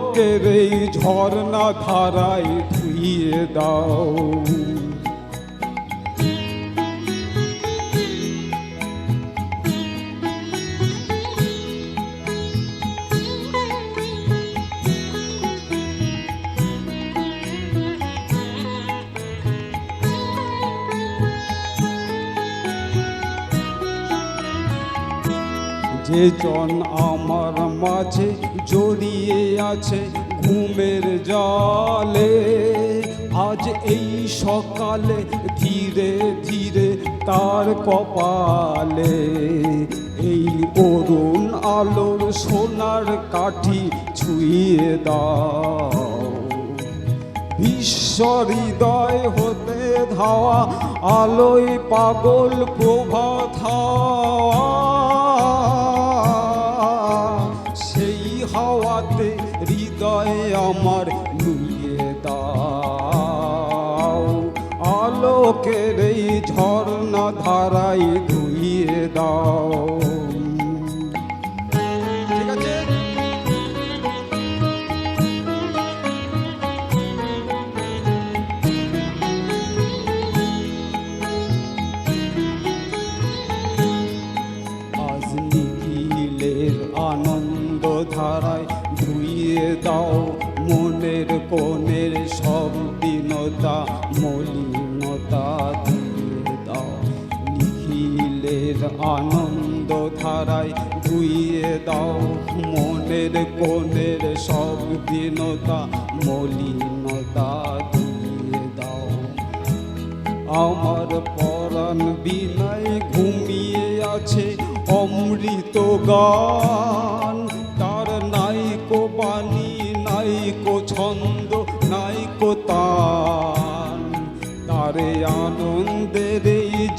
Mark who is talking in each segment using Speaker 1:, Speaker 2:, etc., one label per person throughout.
Speaker 1: আলোকের এই ঝর্ণা ধারায় ধুইয়ে দাও। যে জন আমার মাঝে জড়িয়ে আছে ঘুমের জলে। আজ এই সকালে ধীরে ধীরে তার কপালে এই অরুণ আলোর সোনার কাঠি ছুঁয়ে দাও। বিশ্ব হৃদয় হতে ধাওয়া আলোয় পাগল প্রভাত আলোকের এই ঝর্ণা ধারাই ধুইয়ে দাও। ঠিক আছে? আজ আনন্দ ধারায় ধুইয়ে দাও, মনের কোণের সব দীনতা মলিনতা নিখিলের আনন্দ ধারায় ধুইয়ে দাও। মনের কোণের সব দীনতা, মলিনতা ধুইয়ে দাও। আমার পরাণ বিনায় ঘুমিয়ে আছে অমৃত গান। তার নাইকো বাণী নাইকো ছন্দ নাইকো তান তারে আনন্দের এই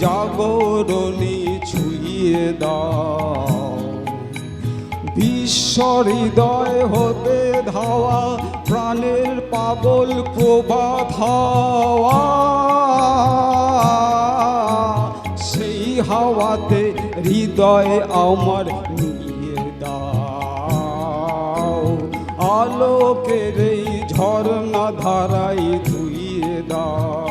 Speaker 1: জাগরণী ছুঁয়ে দাও। বিশ্ব হৃদয় হতে ধাওয়া প্রাণের পাগল প্রভাত হাওয়া। সেই হাওয়াতে হৃদয় আমার নিয়ে দাও। আলোকের এই ঝর্ণা ধারায় ধুইয়ে দাও।